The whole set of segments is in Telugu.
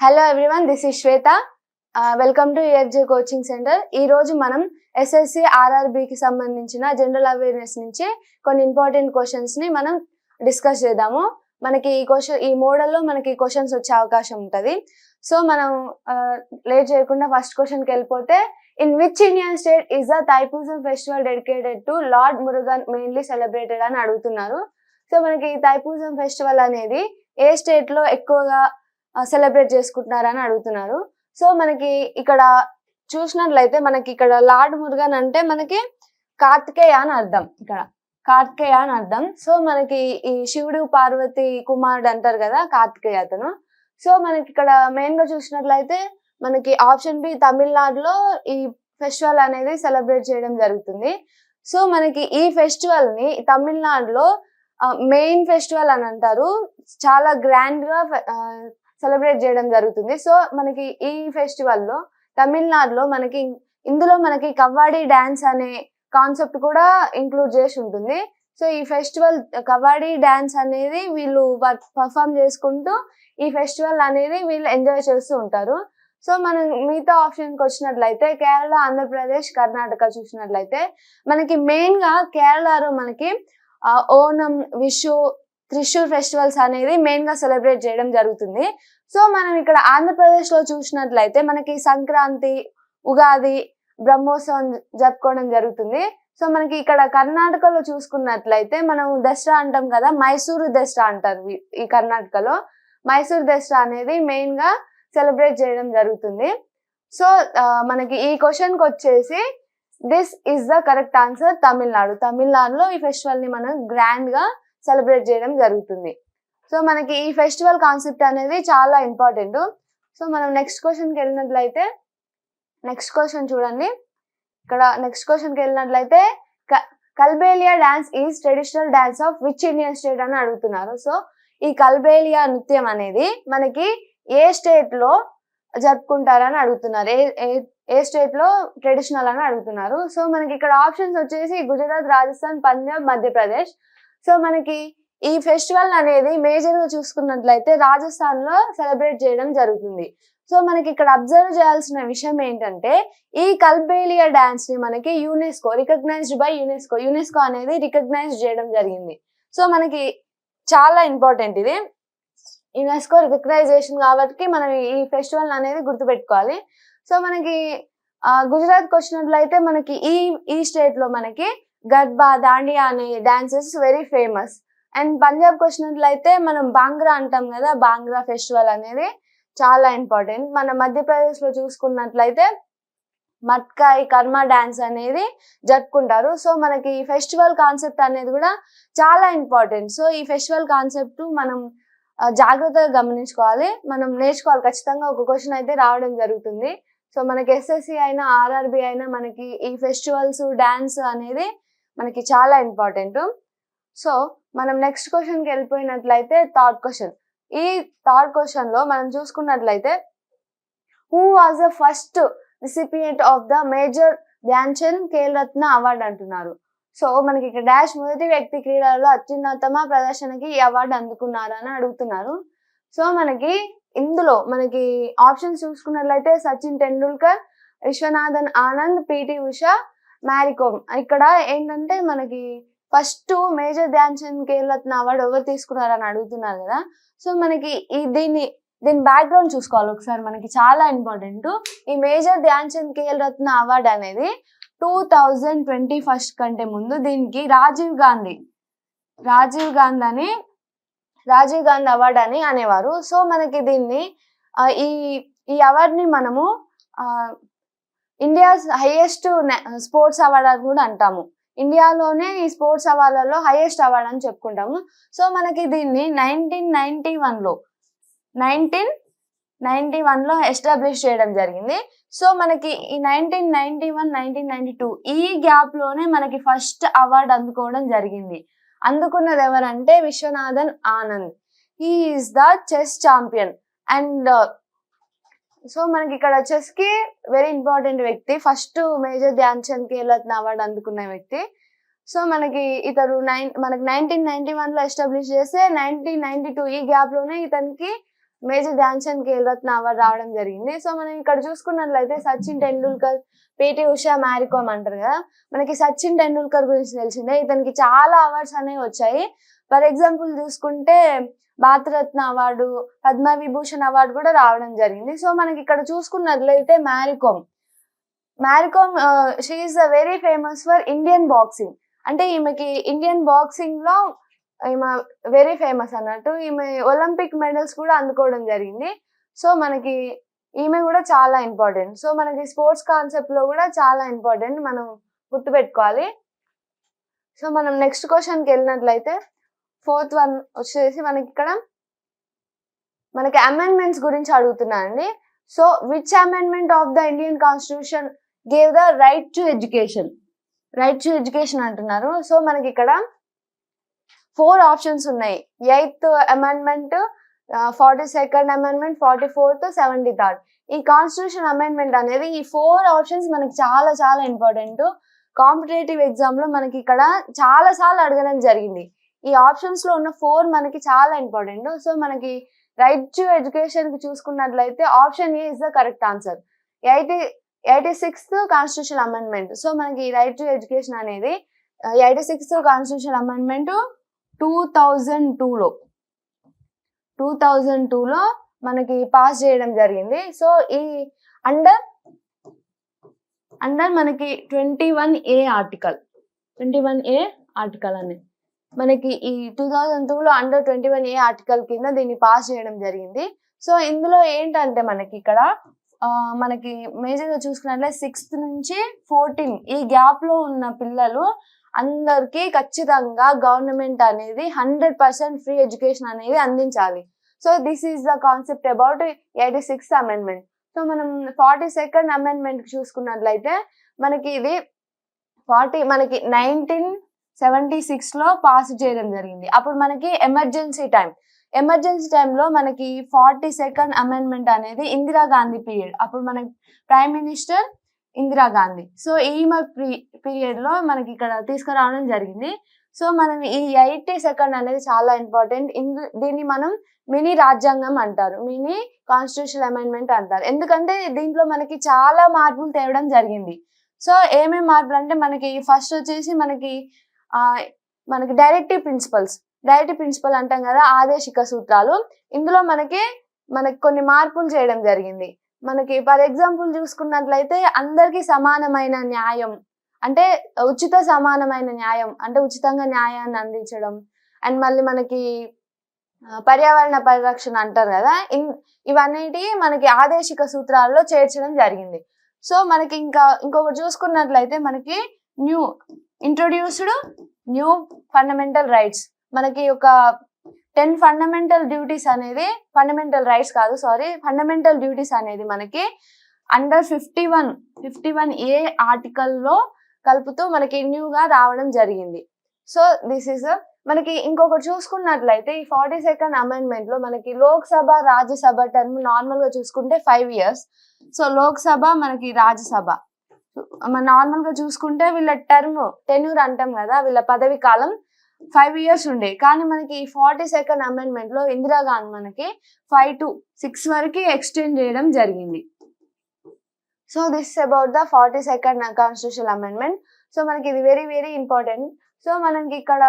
Hello everyone this is Shweta welcome to AFJ coaching centre ఈ రోజు మనం ఎస్ఎస్సి ఆర్ఆర్బికి సంబంధించిన జనరల్ అవేర్నెస్ నుంచి కొన్ని ఇంపార్టెంట్ క్వశ్చన్స్ని మనం డిస్కస్ చేద్దాము. మనకి ఈ క్వశ్చన్ ఈ మోడల్లో మనకి క్వశ్చన్స్ వచ్చే అవకాశం ఉంటది. సో మనం uh, లేట్ చేయకుండా ఫస్ట్ క్వశ్చన్కి వెళ్ళిపోతే in which Indian state is the Thaipusam festival dedicated to lord Murugan mainly celebrated అని అడుగుతున్నారు. సో మనకి ఈ తైపూసం ఫెస్టివల్ అనేది ఏ స్టేట్లో ఎక్కువగా సెలబ్రేట్ చేసుకుంటున్నారని అడుగుతున్నారు. సో మనకి ఇక్కడ చూసినట్లయితే మనకి ఇక్కడ లార్డ్ మురుగన్ అంటే మనకి కార్తికేయ అని అర్థం. ఇక్కడ కార్తికేయ అని అర్థం. సో మనకి ఈ శివుడు పార్వతి కుమారుడు అంటారు కదా కార్తికేయ అతను. సో మనకి ఇక్కడ మెయిన్గా చూసినట్లయితే మనకి ఆప్షన్ బి తమిళనాడులో ఈ ఫెస్టివల్ అనేది సెలబ్రేట్ చేయడం జరుగుతుంది. సో మనకి ఈ ఫెస్టివల్ని తమిళనాడులో మెయిన్ ఫెస్టివల్ అని అంటారు. చాలా గ్రాండ్గా సెలబ్రేట్ చేయడం జరుగుతుంది. సో మనకి ఈ ఫెస్టివల్లో తమిళనాడులో మనకి ఇందులో మనకి కవ్వాడి డాన్స్ అనే కాన్సెప్ట్ కూడా ఇంక్లూడ్ చేసి ఉంటుంది. సో ఈ ఫెస్టివల్ కబడ్డీ డాన్స్ అనేది వీళ్ళు పర్ఫామ్ చేసుకుంటూ ఈ ఫెస్టివల్ అనేది వీళ్ళు ఎంజాయ్ చేస్తూ ఉంటారు. సో మనం మిగతా ఆప్షన్కి వచ్చినట్లయితే కేరళ ఆంధ్రప్రదేశ్ కర్ణాటక చూసినట్లయితే మనకి మెయిన్గా కేరళలో మనకి ఓనం విషు త్రిశూర్ ఫెస్టివల్స్ అనేది మెయిన్గా సెలబ్రేట్ చేయడం జరుగుతుంది. సో మనం ఇక్కడ ఆంధ్రప్రదేశ్లో చూసినట్లయితే మనకి సంక్రాంతి ఉగాది బ్రహ్మోత్సవం జరుపుకోవడం జరుగుతుంది. సో మనకి ఇక్కడ కర్ణాటకలో చూసుకున్నట్లయితే మనం దసరా అంటాం కదా మైసూరు దసరా అంటారు ఈ కర్ణాటకలో. మైసూరు దసరా అనేది మెయిన్గా సెలబ్రేట్ చేయడం జరుగుతుంది. సో మనకి ఈ క్వశ్చన్కి వచ్చేసి this is the correct answer Tamil Nadu. తమిళనాడులో ఈ ఫెస్టివల్ని మనం గ్రాండ్గా సెలబ్రేట్ చేయడం జరుగుతుంది. సో మనకి ఈ ఫెస్టివల్ కాన్సెప్ట్ అనేది చాలా ఇంపార్టెంట్. సో మనం నెక్స్ట్ క్వశ్చన్కి వెళ్ళినట్లయితే నెక్స్ట్ క్వశ్చన్ చూడండి. ఇక్కడ నెక్స్ట్ క్వశ్చన్కి వెళ్ళినట్లయితే Kalbelia dance is traditional dance of which Indian state అని అడుగుతున్నారు. సో ఈ కల్బేలియా నృత్యం అనేది మనకి ఏ స్టేట్లో జరుపుకుంటారని అడుగుతున్నారు. ఏ ఏ స్టేట్లో ట్రెడిషనల్ అని అడుగుతున్నారు. సో మనకి ఇక్కడ ఆప్షన్స్ వచ్చేసి గుజరాత్ రాజస్థాన్ పంజాబ్ మధ్యప్రదేశ్. సో మనకి ఈ ఫెస్టివల్ అనేది మేజర్గా చూసుకున్నట్లయితే రాజస్థాన్లో సెలబ్రేట్ చేయడం జరుగుతుంది. సో మనకి ఇక్కడ అబ్జర్వ్ చేయాల్సిన విషయం ఏంటంటే ఈ కల్బేలియా డాన్స్ని మనకి UNESCO recognised by UNESCO UNESCO అనేది రికగ్నైజ్ చేయడం జరిగింది. సో మనకి చాలా ఇంపార్టెంట్ ఇది. యునెస్కో రికగ్నైజేషన్ కాబట్టి మనం ఈ ఫెస్టివల్ అనేది గుర్తుపెట్టుకోవాలి. సో మనకి గుజరాత్కి వచ్చినట్లయితే మనకి ఈ ఈ స్టేట్లో మనకి గర్బా దాండియా అనే డాన్సెస్ వెరీ ఫేమస్ అండ్ పంజాబ్కి వచ్చినట్లయితే మనం బాంగ్రా అంటాం కదా బాంగ్రా ఫెస్టివల్ అనేది చాలా ఇంపార్టెంట్ మన మధ్యప్రదేశ్లో చూసుకున్నట్లయితే మట్కాయ్ కర్మ డాన్స్ అనేది జరుపుకుంటారు. సో మనకి ఈ ఫెస్టివల్ కాన్సెప్ట్ అనేది కూడా చాలా ఇంపార్టెంట్ సో ఈ ఫెస్టివల్ కాన్సెప్ట్ మనం జాగ్రత్తగా గమనించుకోవాలి. మనం నేర్చుకోవాలి. ఖచ్చితంగా ఒక క్వశ్చన్ అయితే రావడం జరుగుతుంది. సో మనకి ఎస్ఎస్సి అయినా ఆర్ఆర్బి అయినా మనకి ఈ ఫెస్టివల్స్ డాన్స్ అనేది మనకి చాలా ఇంపార్టెంట్ సో మనం నెక్స్ట్ క్వశ్చన్కి వెళ్ళిపోయినట్లయితే థర్డ్ క్వశ్చన్ ఈ థర్డ్ క్వశ్చన్లో మనం చూసుకున్నట్లయితే who was the first recipient of the Major Dhyan Chand Khel Ratna award అంటున్నారు. సో మనకి ఇక్కడ డాష్ మొదటి వ్యక్తి క్రీడలలో అత్యున్నతమ ప్రదర్శనకి ఈ అవార్డు అందుకున్నారు అని అడుగుతున్నారు. సో మనకి ఇందులో మనకి ఆప్షన్స్ చూసుకున్నట్లయితే సచిన్ టెండూల్కర్ విశ్వనాథన్ ఆనంద్ పిటి ఉషా మ్యారీకోమ్ ఇక్కడ ఏంటంటే మనకి first Major Dhyan Chand Khel Ratna award ఎవరు తీసుకున్నారని అడుగుతున్నారు కదా. సో మనకి ఈ దీన్ని దీని బ్యాక్గ్రౌండ్ చూసుకోవాలి ఒకసారి. మనకి చాలా ఇంపార్టెంట్ ఈ మేజర్ ధ్యాన్ చంద్ ఖేల్ రత్న అవార్డు అనేది టూ థౌజండ్ ట్వంటీ ఫస్ట్ కంటే ముందు దీనికి రాజీవ్ గాంధీ రాజీవ్ గాంధీ అని రాజీవ్ గాంధీ అవార్డు అని అనేవారు. సో మనకి దీన్ని ఈ ఈ అవార్డుని మనము ఇండియా హైయెస్ట్ స్పోర్ట్స్ అవార్డు అని కూడా అంటాము. ఇండియాలోనే ఈ స్పోర్ట్స్ అవార్డులలో హైయెస్ట్ అవార్డు అని చెప్పుకుంటాము. సో మనకి దీన్ని నైన్టీన్ నైన్టీ వన్లో నైన్టీన్ నైన్టీ వన్లో ఎస్టాబ్లిష్ చేయడం జరిగింది. సో మనకి ఈ nineteen ninety one nineteen ninety two ఈ గ్యాప్లోనే మనకి ఫస్ట్ అవార్డు అందుకోవడం జరిగింది. అందుకున్నది ఎవరంటే Viswanathan Anand. He is the chess champion and so మనకి ఇక్కడ వచ్చేసి వెరీ ఇంపార్టెంట్ వ్యక్తి first Major Dhyan Chand Khel Ratna award అందుకున్న వ్యక్తి. సో మనకి ఇతరు నైన్ మనకి నైన్టీన్ నైన్టీ వన్లో ఎస్టాబ్లిష్ చేస్తే నైన్టీన్ నైన్టీ టూ ఈ గ్యాప్లోనే ఇతనికి మేజర్ ధ్యాన్ చంద్ ఖేల్ రత్న అవార్డు రావడం జరిగింది. సో మనం ఇక్కడ చూసుకున్నట్లయితే సచిన్ టెండూల్కర్ పిటి ఉషా మ్యారీకామ్ అంటారు కదా. మనకి సచిన్ టెండూల్కర్ గురించి తెలిసిందే. ఇతనికి చాలా అవార్డ్స్ అనేవి వచ్చాయి. ఫర్ ఎగ్జాంపుల్ చూసుకుంటే భారతరత్న అవార్డు పద్మ విభూషణ్ అవార్డు కూడా రావడం జరిగింది. సో మనకి ఇక్కడ చూసుకున్నట్లయితే Mary Kom. Mary Kom she is very famous for Indian boxing అంటే ఈమెకి ఇండియన్ బాక్సింగ్లో ఈమె వెరీ ఫేమస్ అన్నట్టు ఈమె ఒలింపిక్ మెడల్స్ కూడా అందుకోవడం జరిగింది. సో మనకి ఈమె కూడా చాలా ఇంపార్టెంట్ సో మనకి స్పోర్ట్స్ కాన్సెప్ట్లో కూడా చాలా ఇంపార్టెంట్ మనం గుర్తుపెట్టుకోవాలి. సో మనం నెక్స్ట్ క్వశ్చన్కి వెళ్ళినట్లయితే ఫోర్త్ వన్ వచ్చేసి మనకి ఇక్కడ మనకి అమెండ్మెంట్స్ గురించి అడుగుతున్నానండి. So which amendment of the Indian constitution gave the right to education right to education అంటున్నారు. సో మనకి ఇక్కడ ఫోర్ ఆప్షన్స్ ఉన్నాయి. Eighth amendment forty second amendment forty fourth seventy third ఈ కాన్స్టిట్యూషన్ అమెండ్మెంట్ అనేది ఈ ఫోర్ ఆప్షన్స్ మనకి చాలా చాలా ఇంపార్టెంట్ కాంపిటేటివ్ ఎగ్జామ్లో మనకి ఇక్కడ చాలా సార్లు అడగడం జరిగింది. ఈ ఆప్షన్స్లో ఉన్న ఫోర్ మనకి చాలా ఇంపార్టెంట్ సో మనకి రైట్ టు ఎడ్యుకేషన్కి చూసుకున్నట్లయితే option A is the correct answer eighty eighty sixth constitution amendment so మనకి రైట్ టు ఎడ్యుకేషన్ అనేది eighty sixth constitution amendment two thousand టూలో టూ థౌజండ్ టూలో మనకి పాస్ చేయడం జరిగింది. సో ఈ అండర్ అండర్ మనకి twenty one A article twenty one A article అనేది మనకి ఈ టూ థౌజండ్ టూలో under twenty one A article కింద దీన్ని పాస్ చేయడం జరిగింది. సో ఇందులో ఏంటంటే మనకి ఇక్కడ మనకి మేజర్గా చూసుకున్నట్లయితే సిక్స్త్ నుంచి ఫోర్టీన్ ఈ గ్యాప్లో ఉన్న పిల్లలు అందరికీ ఖచ్చితంగా గవర్నమెంట్ అనేది హండ్రెడ్ పర్సెంట్ ఫ్రీ ఎడ్యుకేషన్ అనేది అందించాలి. So this is the concept about eighty sixth amendment so మనం ఫార్టీ సెకండ్ అమెండ్మెంట్ చూసుకున్నట్లయితే మనకి ఇది ఫార్టీ మనకి నైన్టీన్ సెవెంటీ సిక్స్లో పాస్ చేయడం జరిగింది. అప్పుడు మనకి ఎమర్జెన్సీ టైం ఎమర్జెన్సీ టైంలో మనకి ఫార్టీ సెకండ్ అమెండ్మెంట్ అనేది ఇందిరా గాంధీ పీరియడ్ అప్పుడు మనకి prime minister Indira Gandhi. So ఈ పీరియడ్లో మనకి ఇక్కడ తీసుకురావడం జరిగింది. సో మనం ఈ ఎయిటీ సెకండ్ అనేది చాలా ఇంపార్టెంట్ ఇందు దీన్ని మనం మినీ రాజ్యాంగం అంటారు. మినీ కాన్స్టిట్యూషన్ అమెండ్మెంట్ అంటారు. ఎందుకంటే దీంట్లో మనకి చాలా మార్పులు తేవడం జరిగింది. సో ఏమేమి మార్పులు అంటే మనకి ఫస్ట్ వచ్చేసి మనకి మనకి డైరెక్టివ్ ప్రిన్సిపల్స్ డైరెక్టివ్ ప్రిన్సిపల్ అంటాం కదా ఆదేశిక సూత్రాలు. ఇందులో మనకి మనకి కొన్ని మార్పులు చేయడం జరిగింది. మనకి ఫర్ ఎగ్జాంపుల్ చూసుకున్నట్లయితే అందరికీ సమానమైన న్యాయం. అంటే ఉచిత సమానమైన న్యాయం అంటే ఉచితంగా న్యాయాన్ని అందించడం. అండ్ మళ్ళీ మనకి పర్యావరణ పరిరక్షణ అంటారు కదా ఇవన్నిటి మనకి ఆదేశిక సూత్రాల్లో చేర్చడం జరిగింది. సో మనకి ఇంకా ఇంకొకటి చూసుకున్నట్లయితే మనకి new introduced new fundamental rights. మనకి ఒక టెన్ ఫండమెంటల్ డ్యూటీస్ అనేది ఫండమెంటల్ రైట్స్ కాదు సారీ ఫండమెంటల్ డ్యూటీస్ అనేది మనకి under fifty one fifty one A ఆర్టికల్లో కలుపుతూ మనకి న్యూగా రావడం జరిగింది. సో దిస్ ఇస్ మనకి ఇంకొకటి చూసుకున్నట్లయితే ఈ ఫార్టీ సెకండ్ అమెండ్మెంట్లో మనకి లోక్సభ రాజ్యసభ టర్మ్ నార్మల్గా చూసుకుంటే ఫైవ్ ఇయర్స్. సో లోక్సభ మనకి రాజ్యసభ. మన నార్మల్గా చూసుకుంటే వీళ్ళ టర్మ్ టెన్యూర్ అంటాం కదా వీళ్ళ పదవి కాలం ఫైవ్ ఇయర్స్ ఉండే. కానీ మనకి ఈ ఫార్టీ సెకండ్ అమెండ్మెంట్లో ఇందిరాగాంధీ మనకి ఫైవ్ టు సిక్స్ వరకు ఎక్స్టెండ్ చేయడం జరిగింది. So this about the forty second constitution amendment so మనకి ఇది వెరీ వెరీ ఇంపార్టెంట్ సో మనకి ఇక్కడ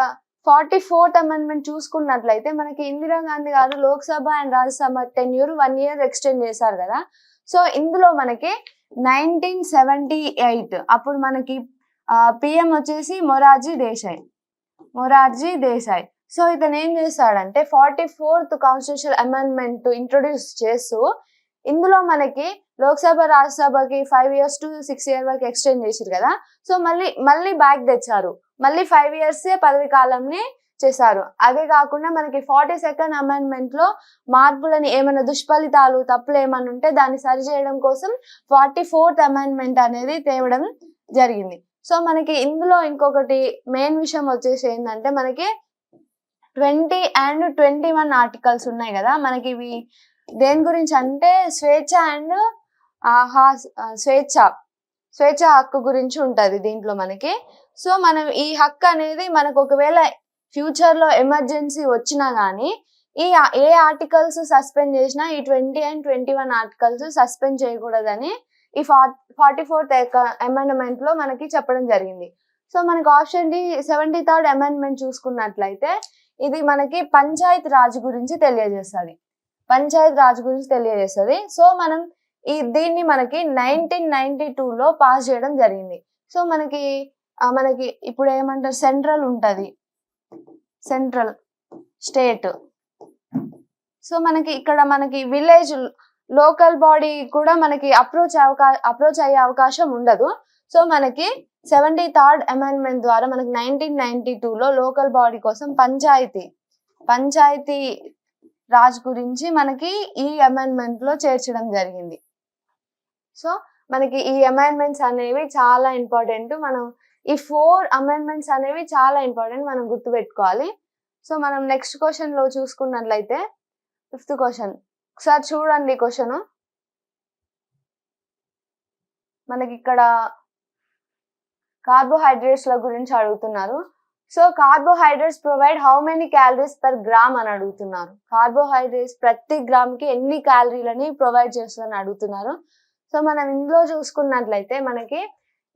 ఫార్టీ ఫోర్త్ అమెండ్మెంట్ చూసుకున్నట్లయితే మనకి ఇందిరాగాంధీ గారు Lok Sabha and Rajya Sabha tenure one year extend చేశారు కదా. సో ఇందులో మనకి నైన్టీన్ సెవెంటీ ఎయిట్ అప్పుడు మనకి పిఎం వచ్చేసి మొరార్జీ దేశాయ్. మొరార్జీ దేశాయ్. సో ఇతను ఏం చేస్తాడంటే forty fourth constitution amendment introduce చేస్తూ ఇందులో మనకి Lok Sabha రాజ్యసభకి five years to six year వరకు ఎక్స్టెండ్ చేసారు కదా. సో మళ్ళీ మళ్ళీ బ్యాక్ తెచ్చారు. మళ్ళీ ఫైవ్ ఇయర్స్ పదవి కాలంని చేశారు. అదే కాకుండా మనకి ఫార్టీ సెకండ్ అమెండ్మెంట్లో మార్పులని ఏమైనా దుష్ఫలితాలు తప్పులు ఏమైనా ఉంటే దాన్ని సరి చేయడం కోసం ఫార్టీ ఫోర్త్ అమెండ్మెంట్ అనేది తేవడం జరిగింది. సో మనకి ఇందులో ఇంకొకటి మెయిన్ విషయం వచ్చేసి ఏంటంటే మనకి twenty and twenty one articles ఉన్నాయి కదా. మనకి ఇవి దేని గురించి అంటే స్వేచ్ఛ అండ్ స్వేచ్ఛ స్వేచ్ఛ హక్కు గురించి ఉంటుంది దీంట్లో మనకి. సో మనం ఈ హక్కు అనేది మనకు ఒకవేళ ఫ్యూచర్లో ఎమర్జెన్సీ వచ్చినా గానీ ఈ ఏ ఆర్టికల్స్ సస్పెండ్ చేసినా ఈ twenty and twenty one articles suspend చేయకూడదని ఈ ఫార్టీ ఫోర్త్ అమెండ్మెంట్లో మనకి చెప్పడం జరిగింది. సో మనకి option D seventy third amendment చూసుకున్నట్లయితే ఇది మనకి పంచాయత్ రాజ్ గురించి తెలియజేస్తుంది. పంచాయత్ రాజ్ గురించి తెలియజేస్తుంది. సో మనం ఈ దీన్ని మనకి నైన్టీన్ నైన్టీ లో పాస్ చేయడం జరిగింది. సో మనకి మనకి ఇప్పుడు ఏమంటారు సెంట్రల్ ఉంటుంది. Central state. సో మనకి ఇక్కడ మనకి విలేజ్ లోకల్ బాడీ కూడా మనకి అప్రోచ్ అవకా అప్రోచ్ అయ్యే అవకాశం ఉండదు. సో మనకి సెవెంటీ థర్డ్ అమెండ్మెంట్ ద్వారా మనకి నైన్టీన్ నైన్టీ లో లోకల్ బాడీ కోసం పంచాయతీ పంచాయతీ రాజ్ గురించి మనకి ఈ అమెండ్మెంట్లో చేర్చడం జరిగింది. సో మనకి ఈ అమెండ్మెంట్స్ అనేవి చాలా ఇంపార్టెంట్. మనం ఈ ఫోర్ అమెండ్మెంట్స్ అనేవి చాలా ఇంపార్టెంట్ మనం గుర్తుపెట్టుకోవాలి. సో మనం నెక్స్ట్ క్వశ్చన్లో చూసుకున్నట్లయితే ఫిఫ్త్ క్వశ్చన్. ఒకసారి చూడండి క్వశ్చన్. మనకి ఇక్కడ కార్బోహైడ్రేట్స్ ల గురించి అడుగుతున్నారు. So carbohydrates provide how many calories per gram అని అడుగుతున్నారు. కార్బోహైడ్రేట్స్ ప్రతి గ్రామ్కి ఎన్ని క్యాలరీలని ప్రొవైడ్ చేస్తుందని అడుగుతున్నారు. సో మనం ఇందులో చూసుకున్నట్లయితే మనకి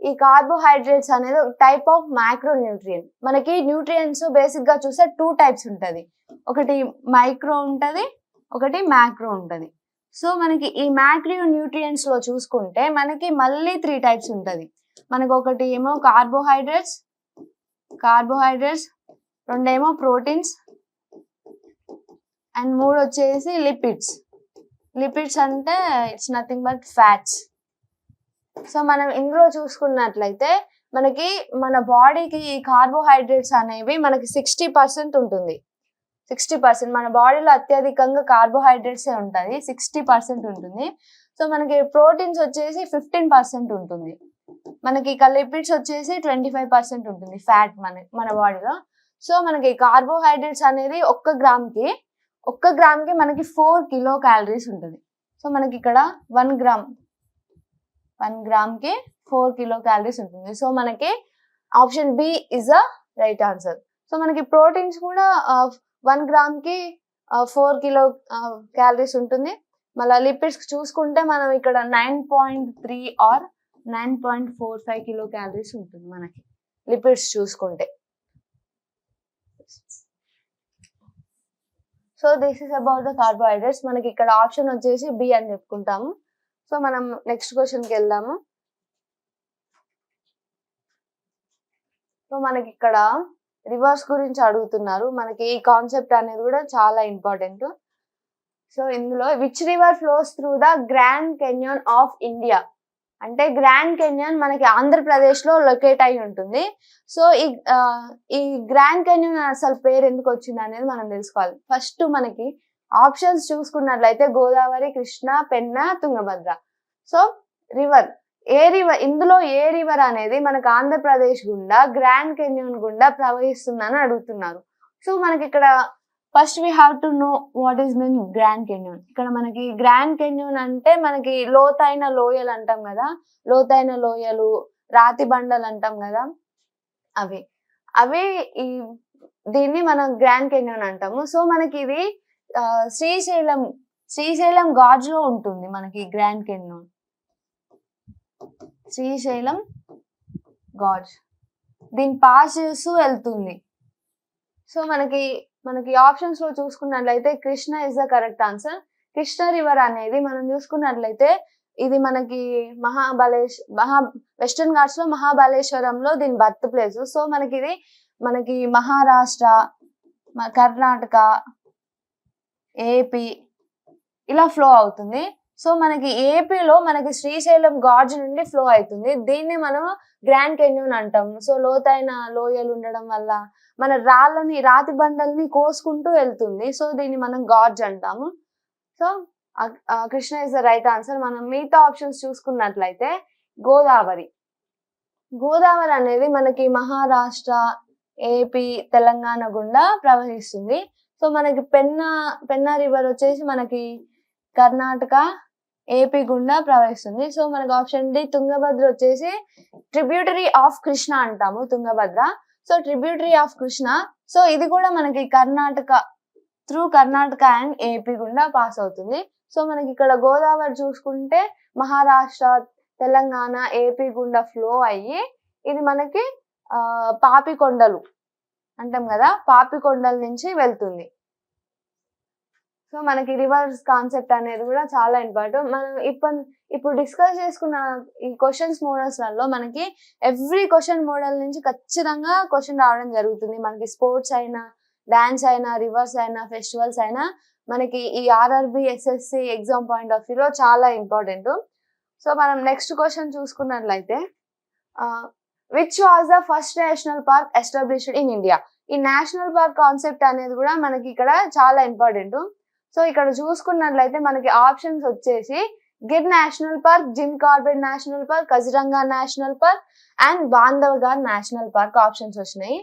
ఈ కార్బోహైడ్రేట్స్ అనేది ఒక టైప్ ఆఫ్ మైక్రో న్యూట్రియన్ మనకి న్యూట్రియంట్స్ బేసిక్గా చూస్తే టూ టైప్స్ ఉంటుంది. ఒకటి మైక్రో ఉంటుంది ఒకటి మ్యాక్రో ఉంటుంది. సో మనకి ఈ మ్యాక్రో న్యూట్రియంట్స్లో చూసుకుంటే మనకి మళ్ళీ త్రీ టైప్స్ ఉంటుంది. మనకు ఒకటి ఏమో కార్బోహైడ్రేట్స్ కార్బోహైడ్రేట్స్ రెండేమో ప్రోటీన్స్ అండ్ మూడు వచ్చేసి లిపిడ్స్ లిపిడ్స్ అంటే it's nothing but fats so మనం ఇందులో చూసుకున్నట్లయితే మనకి మన బాడీకి ఈ కార్బోహైడ్రేట్స్ అనేవి మనకి సిక్స్టీ పర్సెంట్ ఉంటుంది. సిక్స్టీ పర్సెంట్ మన బాడీలో అత్యధికంగా కార్బోహైడ్రేట్స్ ఉంటుంది సిక్స్టీ పర్సెంట్ ఉంటుంది. సో మనకి ప్రోటీన్స్ వచ్చేసి ఫిఫ్టీన్ పర్సెంట్ ఉంటుంది. మనకి ఇక లిపిడ్స్ వచ్చేసి ట్వంటీ ఫైవ్ పర్సెంట్ ఉంటుంది ఫ్యాట్ మన మన బాడీలో. సో మనకి కార్బోహైడ్రేట్స్ అనేది ఒక్క గ్రామ్కి ఒక్క గ్రామ్కి మనకి ఫోర్ కిలో క్యాలరీస్ ఉంటుంది. సో మనకి ఇక్కడ వన్ గ్రామ్ వన్ గ్రామ్కి ఫోర్ కిలో క్యాలరీస్ ఉంటుంది. సో మనకి option B is a right answer. So మనకి ప్రోటీన్స్ కూడా వన్ గ్రామ్కి ఫోర్ కిలో క్యాలరీస్ ఉంటుంది. మళ్ళీ లిపిడ్స్ చూసుకుంటే మనం ఇక్కడ nine point three or nine point four five kilo calories ఉంటుంది మనకి. లిపిడ్స్ చూసుకుంటే. So this is about the carbohydrates మనకి ఇక్కడ ఆప్షన్ వచ్చేసి బి అని చెప్పుకుంటాము. సో మనం నెక్స్ట్ క్వశ్చన్కి వెళ్దాము. సో మనకి ఇక్కడ రివర్స్ గురించి అడుగుతున్నారు. మనకి ఈ కాన్సెప్ట్ అనేది కూడా చాలా ఇంపార్టెంట్ సో ఇందులో which river flows through the Grand Canyon of India అంటే గ్రాండ్ కెన్యాన్ మనకి ఆంధ్రప్రదేశ్లో లొకేట్ అయి ఉంటుంది. సో ఈ ఈ గ్రాండ్ కెన్యాన్ అసలు పేరు ఎందుకు వచ్చింది అనేది మనం తెలుసుకోవాలి. ఫస్ట్ మనకి ఆప్షన్స్ చూసుకున్నట్లయితే గోదావరి కృష్ణ పెన్న తుంగభద్ర. So river. ఏ రివర్ ఇందులో ఏ రివర్ అనేది మనకు ఆంధ్రప్రదేశ్ గుండా గ్రాండ్ కెన్యూన్ గుండా ప్రవహిస్తుందని అడుగుతున్నారు. సో మనకి ఇక్కడ first we have to know what is mean Grand Canyon. ఇక్కడ మనకి గ్రాండ్ కెన్యూన్ అంటే మనకి లోతైన లోయలు అంటాం కదా. లోతైన లోయలు రాతి బండలు అంటాం కదా. అవి. అవి ఈ దీన్ని మనం గ్రాండ్ కెన్యూన్ అంటాము. సో మనకి ఇది శ్రీశైలం శ్రీశైలం గాజ్లో ఉంటుంది మనకి గ్రాండ్ కెన్యూన్ శ్రీశైలం గాజ్. దీన్ని పాస్ చేస్తూ వెళ్తుంది. సో మనకి మనకి ఆప్షన్స్లో చూసుకున్నట్లయితే Krishna is the correct answer Krishna river అనేది మనం చూసుకున్నట్లయితే ఇది మనకి మహాబలేశ్ మహా వెస్టర్న్ ఘాట్స్లో మహాబలేశ్వరంలో దీని బర్త్ ప్లేస్ సో మనకి ఇది మనకి మహారాష్ట్ర కర్ణాటక ఏపీ ఇలా ఫ్లో అవుతుంది. సో మనకి ఏపీలో మనకి శ్రీశైలం గార్జ్ నుండి ఫ్లో అవుతుంది. దీన్ని మనం గ్రాండ్ కెన్యూన్ అంటాం. సో లోతైన లోయలు ఉండడం వల్ల మన రాళ్ళని రాతి బండల్ని కోసుకుంటూ వెళ్తుంది. సో దీన్ని మనం గాడ్జ్ అంటాము. So Krishna is the right answer మనం మిగతా ఆప్షన్స్ చూసుకున్నట్లయితే గోదావరి. గోదావరి అనేది మనకి మహారాష్ట్ర ఏపీ తెలంగాణ గుండా ప్రవహిస్తుంది. సో మనకి పెన్నా పెన్నా రివర్ వచ్చేసి మనకి కర్ణాటక ఏపీ గుండా ప్రవహిస్తుంది. సో మనకి ఆప్షన్ డి తుంగభద్ర వచ్చేసి ట్రిబ్యూటరీ ఆఫ్ కృష్ణ అంటాము Tungabhadra. So tributary of Krishna so ఇది కూడా మనకి Karnataka through Karnataka and AP గుండా పాస్ అవుతుంది. సో మనకి ఇక్కడ గోదావరి చూసుకుంటే మహారాష్ట్ర తెలంగాణ ఏపీ గుండా ఫ్లో అయ్యి ఇది మనకి ఆ, పాపికొండలు. అంటాం కదా పాపికొండల నుంచి వెళ్తుంది. సో మనకి రివర్స్ కాన్సెప్ట్ అనేది కూడా చాలా ఇంపార్టెంట్. మనం ఇప్పుడు ఇప్పుడు డిస్కస్ చేసుకున్న ఈ క్వశ్చన్స్ మోడల్స్లలో మనకి ఎవ్రీ క్వశ్చన్ మోడల్ నుంచి ఖచ్చితంగా క్వశ్చన్ రావడం జరుగుతుంది. మనకి స్పోర్ట్స్ అయినా డాన్స్ అయినా రివర్స్ అయినా ఫెస్టివల్స్ అయినా మనకి ఈ RRB SSC exam point of వ్యూలో చాలా ఇంపార్టెంట్. సో మనం నెక్స్ట్ క్వశ్చన్ చూసుకున్నట్లయితే which was the first national park established in India ఈ నేషనల్ పార్క్ కాన్సెప్ట్ అనేది కూడా మనకి ఇక్కడ చాలా ఇంపార్టెంట్ సో ఇక్కడ చూసుకున్నట్లయితే మనకి ఆప్షన్స్ వచ్చేసి Gir national park Jim Corbett national park Kaziranga national park and Bandhavgarh national park options వచ్చినాయి.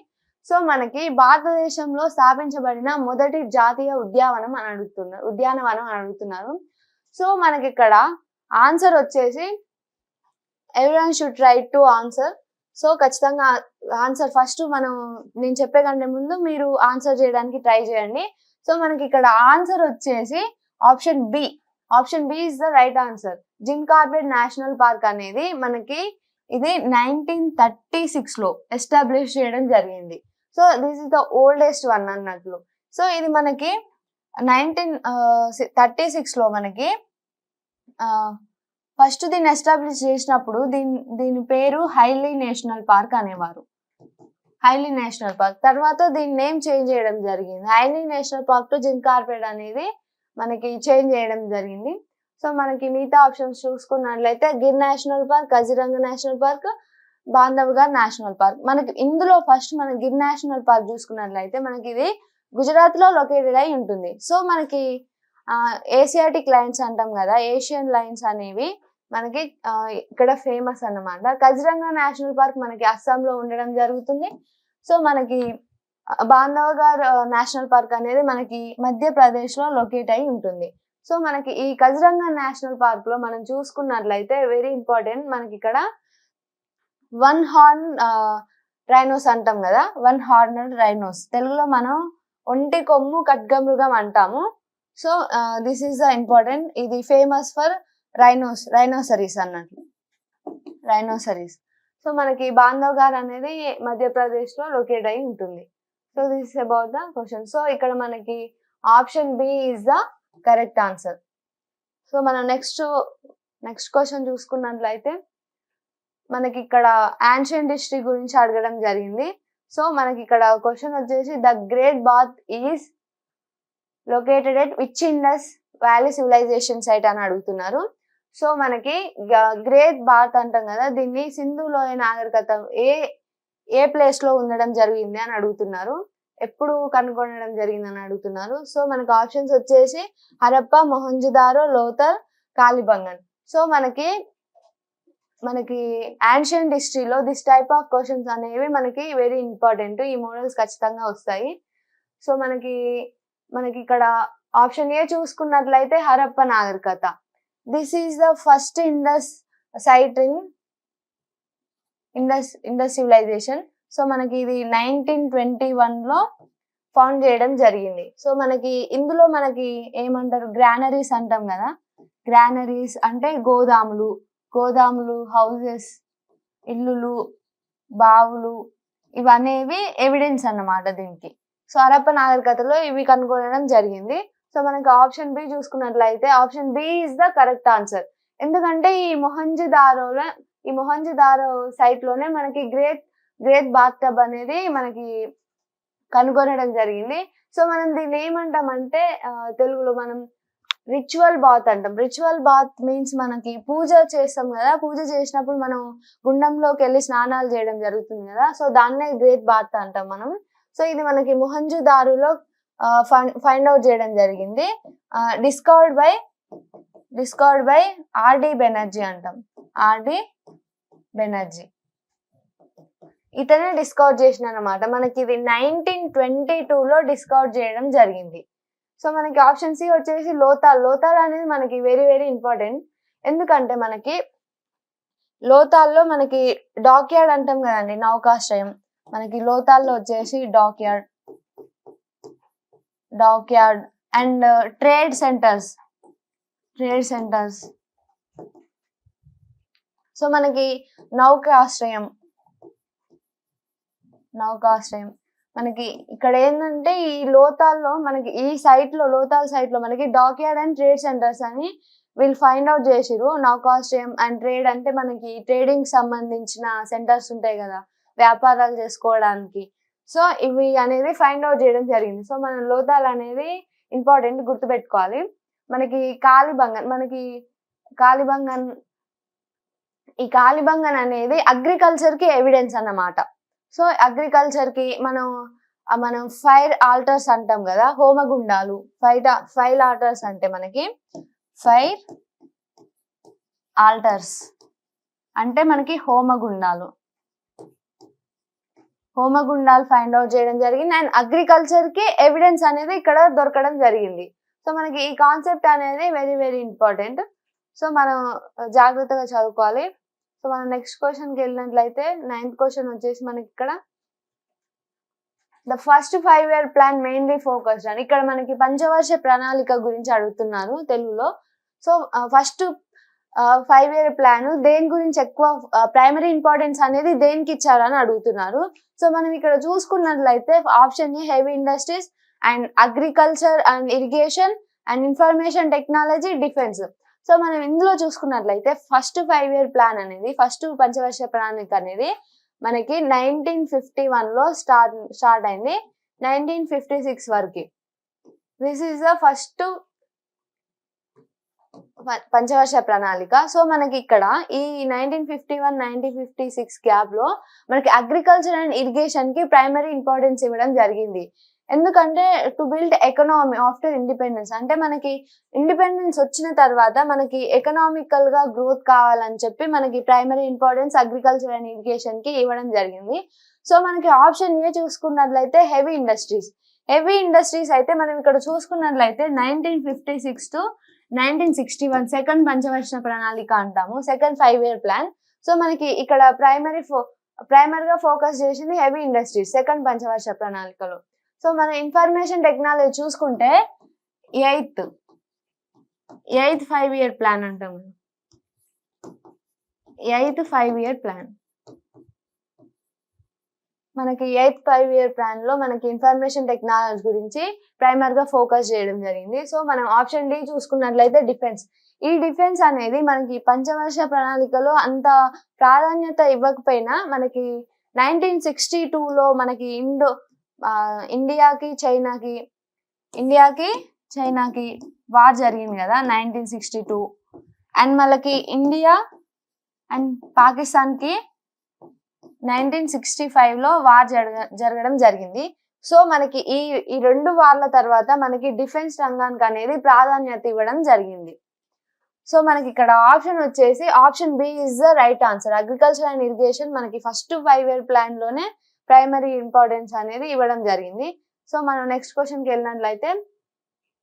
సో మనకి భారతదేశంలో స్థాపించబడిన మొదటి జాతీయ ఉద్యానవనం అని అడుగుతున్నారు ఉద్యానవనం అని అడుగుతున్నారు. సో మనకి ఇక్కడ ఆన్సర్ వచ్చేసి everyone should try to answer so ఖచ్చితంగా ఆన్సర్ ఫస్ట్ మనం నేను చెప్పే కంటే ముందు మీరు ఆన్సర్ చేయడానికి ట్రై చేయండి. సో మనకి ఇక్కడ ఆన్సర్ వచ్చేసి option B option B is the right answer Jim Corbett national park అనేది మనకి ఇది నైన్టీన్ థర్టీ సిక్స్లో ఎస్టాబ్లిష్ చేయడం జరిగింది. So this is the oldest one అన్నట్లు. సో ఇది మనకి నైన్టీన్ థర్టీ సిక్స్లో మనకి uh, ఫస్ట్ దీన్ని ఎస్టాబ్లిష్ చేసినప్పుడు దీని దీని పేరు హైలీ నేషనల్ పార్క్ అనేవారు. Hailey national park. తర్వాత దీని నేమ్ చేంజ్ చేయడం జరిగింది. Hailey national park to Jim Corbett అనేది మనకి చేంజ్ చేయడం జరిగింది. సో మనకి మిగతా ఆప్షన్స్ చూసుకున్నట్లయితే Gir national park Kaziranga national park Bandhavgarh national park. మనకి ఇందులో ఫస్ట్ మనం గిర్ నేషనల్ పార్క్ చూసుకున్నట్లయితే మనకి ఇది గుజరాత్లో లొకేటెడ్ అయి ఉంటుంది. సో మనకి ఏసియాటిక్ లైన్స్ అంటాం కదా ఏషియన్ లైన్స్ అనేవి మనకి ఇక్కడ ఫేమస్ అన్నమాట. కజిరంగా నేషనల్ పార్క్ మనకి అస్సాంలో ఉండడం జరుగుతుంది. సో మనకి బాంధవగర్ నేషనల్ పార్క్ అనేది మనకి మధ్యప్రదేశ్లో లొకేట్ అయి ఉంటుంది. సో మనకి ఈ కజిరంగా నేషనల్ పార్క్లో మనం చూసుకున్నట్లయితే వెరీ ఇంపార్టెంట్ మనకి ఇక్కడ వన్ హార్న్ రైనోస్ అంటాం కదా? వన్ హార్నర్ రైనోస్ తెలుగులో మనం ఒంటి కొమ్ము ఖడ్గమృగం అంటాము. So this is the important ఇది ఫేమస్ ఫర్ రైనోస్ రైనోసరీస్ అన్నట్లు. రైనోసరీస్ సో మనకి బాంధవ్గార్ అనేది మధ్యప్రదేశ్లో లొకేట్ అయి ఉంటుంది. So this about the question so ఇక్కడ మనకి option B is the correct answer so మనం నెక్స్ట్ నెక్స్ట్ క్వశ్చన్ చూసుకున్నట్లయితే మనకి ఇక్కడ ఆన్షియన్ హిస్టరీ గురించి అడగడం జరిగింది. సో మనకి ఇక్కడ క్వశ్చన్ వచ్చేసి the Great Bath is located at which Indus valley civilisation site అని అడుగుతున్నారు. సో మనకి గ్రేట్ బాత్ అంటాం కదా దీన్ని సింధు లోయ నాగరికత ఏ ఏ ప్లేస్లో ఉండడం జరిగింది అని అడుగుతున్నారు. ఎప్పుడు కనుగొనడం జరిగింది అని అడుగుతున్నారు. సో మనకి ఆప్షన్స్ వచ్చేసి హరప్ప మొహంజుదారో లోతర్ కాలిబంగన్. సో మనకి మనకి యాన్షియంట్ హిస్టరీలో దిస్ టైప్ ఆఫ్ క్వశ్చన్స్ అనేవి మనకి వెరీ ఇంపార్టెంట్ ఈ మోడల్స్ ఖచ్చితంగా వస్తాయి. సో మనకి మనకి ఇక్కడ ఆప్షన్ ఏ చూసుకున్నట్లయితే హరప్ప నాగరికత. This is the first Indus site in Indus Indus civilisation so మనకి ఇది నైన్టీన్ ట్వంటీ వన్లో ఫౌండ్ చేయడం జరిగింది. సో మనకి ఇందులో మనకి ఏమంటారు? గ్రానరీస్ అంటాం కదా? గ్రానరీస్ అంటే గోదాములు. గోదాములు హౌసెస్ ఇల్లులు బావులు ఇవనేవి ఎవిడెన్స్ అన్నమాట దీనికి. సో హరప్ప నాగరికతలో ఇవి కనుగొనడం జరిగింది. సో మనకి ఆప్షన్ బి చూసుకున్నట్లయితే option B is the correct answer ఎందుకంటే ఈ మొహంజుదారోలో ఈ మొహంజుదారో సైట్లోనే మనకి గ్రేట్ గ్రేట్ బాత్ టబ్ అనేది మనకి కనుగొనడం జరిగింది. సో మనం దీన్ని ఏమంటామంటే తెలుగులో మనం రిచువల్ బాత్ అంటాం. రిచువల్ బాత్ మీన్స్ మనకి పూజ చేస్తాం కదా. పూజ చేసినప్పుడు మనం గుండంలోకి వెళ్ళి స్నానాలు చేయడం జరుగుతుంది కదా. సో దాన్నే గ్రేట్ బాత్ అంటాం మనం. సో ఇది మనకి మొహంజుదారులో ఫైండ్ అవుట్ చేయడం జరిగింది. Discovered by discovered by RD Banerjee అంటాం. ఆర్డి బెనర్జీ ఇతనే డిస్కవర్ చేసిన అనమాట మనకి ఇది నైన్టీన్ ట్వంటీ లో డిస్కవర్ చేయడం జరిగింది. సో మనకి ఆప్షన్ సి వచ్చేసి లోతాల్. లోతాల్ అనేది మనకి వెరీ వెరీ ఇంపార్టెంట్ ఎందుకంటే మనకి లోతాల్లో మనకి డాక్ యార్డ్ అంటాం కదండి నౌకాశ్రయం. మనకి లోతాల్లో వచ్చేసి dock yard dock yard and trade centres trade centres so మనకి నౌకాశ్రయం నౌకాశ్రయం మనకి ఇక్కడ ఏంటంటే ఈ లోతాల్లో మనకి ఈ సైట్లో లోతాల్ సైట్లో మనకి dock yard and trade centres అని వీళ్ళు ఫైండ్ అవుట్ చేసిరు నౌకాశ్రయం అండ్ ట్రేడ్ అంటే మనకి ట్రేడింగ్ సంబంధించిన సెంటర్స్ ఉంటాయి కదా వ్యాపారాలు చేసుకోవడానికి. సో ఇవి అనేది ఫైండ్ అవుట్ చేయడం జరిగింది. సో మన లోతాలు అనేది ఇంపార్టెంట్ గుర్తుపెట్టుకోవాలి. మనకి కాలిబంగన్ మనకి కాలిబంగన్ ఈ కాలిబంగన్ అనేది అగ్రికల్చర్కి ఎవిడెన్స్ అన్నమాట. సో అగ్రికల్చర్కి మనం మనం ఫైర్ ఆల్టర్స్ అంటాం కదా హోమగుండాలు ఫైట్ ఫైర్ ఆల్టర్స్ అంటే మనకి ఫైర్ ఆల్టర్స్ అంటే మనకి హోమగుండాలు. హోమగుండాలు ఫైండ్ అవుట్ చేయడం జరిగింది. అండ్ అగ్రికల్చర్కి ఎవిడెన్స్ అనేది ఇక్కడ దొరకడం జరిగింది. సో మనకి ఈ కాన్సెప్ట్ అనేది వెరీ వెరీ ఇంపార్టెంట్ సో మనం uh, జాగ్రత్తగా చదువుకోవాలి. సో మనం నెక్స్ట్ క్వశ్చన్కి వెళ్ళినట్లయితే నైన్త్ క్వశ్చన్ వచ్చేసి మనకి ఇక్కడ the first five year plan mainly focused అని ఇక్కడ మనకి పంచవర్ష ప్రణాళిక గురించి అడుగుతున్నారు తెలుగులో. So first uh, five year plan దేని గురించి ఎక్కువ ప్రైమరీ ఇంపార్టెన్స్ అనేది దేనికి ఇచ్చారని అడుగుతున్నారు. సో మనం ఇక్కడ చూసుకున్నట్లయితే option A heavy industries and agriculture and irrigation and information technology defence so మనం ఇందులో చూసుకున్నట్లయితే ఫస్ట్ ఫైవ్ ఇయర్ ప్లాన్ అనేది ఫస్ట్ పంచవర్ష ప్రణాళిక అనేది మనకి నైన్టీన్ ఫిఫ్టీ వన్లో స్టార్ట్ స్టార్ట్ అయింది. నైన్టీన్ ఫిఫ్టీ సిక్స్ వరకు. దిస్ ఈస్ ద ఫస్ట్ పంచవర్ష ప్రణాళిక. సో మనకి ఇక్కడ ఈ nineteen fifty one nineteen fifty six గ్యాప్లో మనకి అగ్రికల్చర్ అండ్ ఇరిగేషన్కి ప్రైమరీ ఇంపార్టెన్స్ ఇవ్వడం జరిగింది. ఎందుకంటే to build economy after independence అంటే మనకి ఇండిపెండెన్స్ వచ్చిన తర్వాత మనకి ఎకనామికల్గా గ్రోత్ కావాలని చెప్పి మనకి ప్రైమరీ ఇంపార్టెన్స్ అగ్రికల్చర్ అండ్ ఇరిగేషన్కి ఇవ్వడం జరిగింది. సో మనకి ఆప్షన్ ఏ చూసుకున్నట్లయితే హెవీ ఇండస్ట్రీస్ హెవీ ఇండస్ట్రీస్ అయితే మనం ఇక్కడ చూసుకున్నట్లయితే nineteen fifty six to nineteen sixty one second పంచవర్ష ప్రణాళిక అంటాము. Second five year plan. So మనకి ఇక్కడ ప్రైమరీ ఫో ప్రైమరీ గా ఫోకస్ చేసింది హెవీ ఇండస్ట్రీస్ సెకండ్ పంచవర్ష ప్రణాళికలో. సో మన ఇన్ఫర్మేషన్ టెక్నాలజీ చూసుకుంటే eighth eighth five year plan అంటాము ఎయిత్ ఫైవ్ ఇయర్ ప్లాన్. మనకి ఎయిత్ ఫైవ్ ఇయర్ ప్లాన్లో మనకి ఇన్ఫర్మేషన్ టెక్నాలజీ గురించి ప్రైమర్గా ఫోకస్ చేయడం జరిగింది. సో మనం ఆప్షన్ డి చూసుకున్నట్లయితే డిఫెన్స్. ఈ డిఫెన్స్ అనేది మనకి పంచవర్ష ప్రణాళికలో అంత ప్రాధాన్యత ఇవ్వకపోయినా మనకి నైన్టీన్ సిక్స్టీ టూలో మనకి ఇండో ఇండియాకి చైనాకి ఇండియాకి చైనాకి వార్ జరిగింది కదా నైన్టీన్ సిక్స్టీ టూ. అండ్ మనకి ఇండియా అండ్ పాకిస్తాన్కి నైన్టీన్ సిక్స్టీ ఫైవ్లో వార్ జరగ జరగడం జరిగింది. సో మనకి ఈ ఈ రెండు వార్ల తర్వాత మనకి డిఫెన్స్ రంగానికి అనేది ప్రాధాన్యత ఇవ్వడం జరిగింది. సో మనకి ఇక్కడ ఆప్షన్ వచ్చేసి option B is the right answer. Agriculture and irrigation మనకి ఫస్ట్ ఫైవ్ ఇయర్ ప్లాన్లోనే ప్రైమరీ ఇంపార్టెన్స్ అనేది ఇవ్వడం జరిగింది. సో మనం నెక్స్ట్ క్వశ్చన్కి వెళ్ళినట్లయితే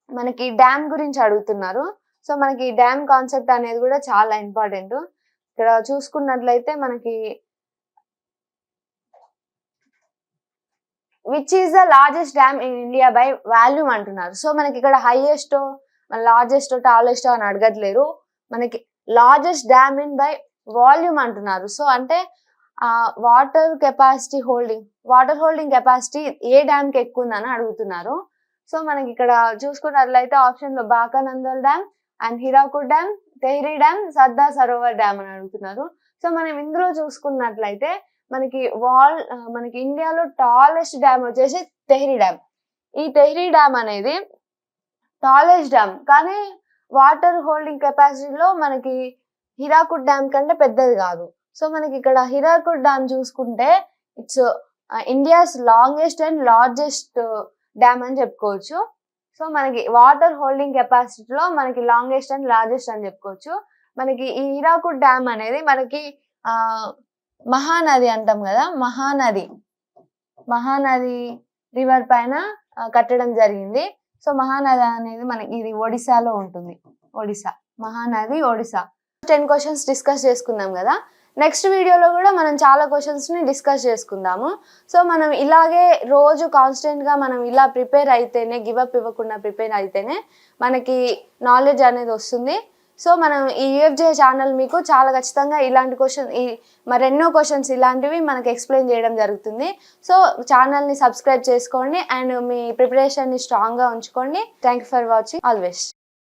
మనకి డ్యామ్ గురించి అడుగుతున్నారు. సో మనకి డ్యామ్ కాన్సెప్ట్ అనేది కూడా చాలా ఇంపార్టెంట్. ఇక్కడ చూసుకున్నట్లయితే మనకి which is the largest dam in India by volume అంటున్నారు. సో మనకి ఇక్కడ హైయెస్ట్ లార్జెస్ట్ టాలెస్ట్ అని అడగట్లేరు. మనకి largest dam in by volume అంటున్నారు. సో అంటే ఆ water capacity holding water holding capacity ఏ డ్యామ్కి ఎక్కువ ఉందని అడుగుతున్నారు. సో మనకి ఇక్కడ చూసుకున్నట్లయితే ఆప్షన్లో బాకానందల్ dam and Hirakud dam Tehri dam Sardar Sarovar dam అని అడుగుతున్నారు. సో మనం ఇందులో చూసుకున్నట్లయితే మనకి వాల్ మనకి ఇండియాలో టాలెస్ట్ డ్యామ్ వచ్చేసి తెహ్రీ డ్యామ్ ఈ తెహ్రీ డ్యామ్ అనేది టాలెస్ట్ డ్యామ్ కానీ వాటర్ హోల్డింగ్ కెపాసిటీలో మనకి హిరాకుడ్ డ్యామ్ కంటే పెద్దది కాదు. సో మనకి ఇక్కడ హిరాకుడ్ డ్యామ్ చూసుకుంటే it's India's longest and largest dam అని చెప్పుకోవచ్చు. సో మనకి వాటర్ హోల్డింగ్ కెపాసిటీలో మనకి లాంగెస్ట్ అండ్ లార్జెస్ట్ అని చెప్పుకోవచ్చు. మనకి ఈ హీరాకుడ్ డ్యామ్ అనేది మనకి మహానది అంటాం కదా మహానది. మహానది రివర్ పైన కట్టడం జరిగింది. సో మహానది అనేది మనకి ఇది ఒడిశాలో ఉంటుంది. Odisha. Mahanadi Odisha. Ten questions discuss చేసుకున్నాం కదా. నెక్స్ట్ వీడియోలో కూడా మనం చాలా క్వశ్చన్స్ని డిస్కస్ చేసుకుందాము. సో మనం ఇలాగే రోజు కాన్స్టెంట్గా మనం ఇలా ప్రిపేర్ అయితేనే గివప్ ఇవ్వకుండా ప్రిపేర్ అయితేనే మనకి నాలెడ్జ్ అనేది వస్తుంది. సో మనం ఈ యూఎఫ్జే ఛానల్ మీకు చాలా ఖచ్చితంగా ఇలాంటి క్వశ్చన్ ఈ మరెన్నో క్వశ్చన్స్ ఇలాంటివి మనకు ఎక్స్ప్లెయిన్ చేయడం జరుగుతుంది. సో ఛానల్ని సబ్స్క్రైబ్ చేసుకోండి. అండ్ మీ ప్రిపరేషన్ని స్ట్రాంగ్గా ఉంచుకోండి. Thank you for watching always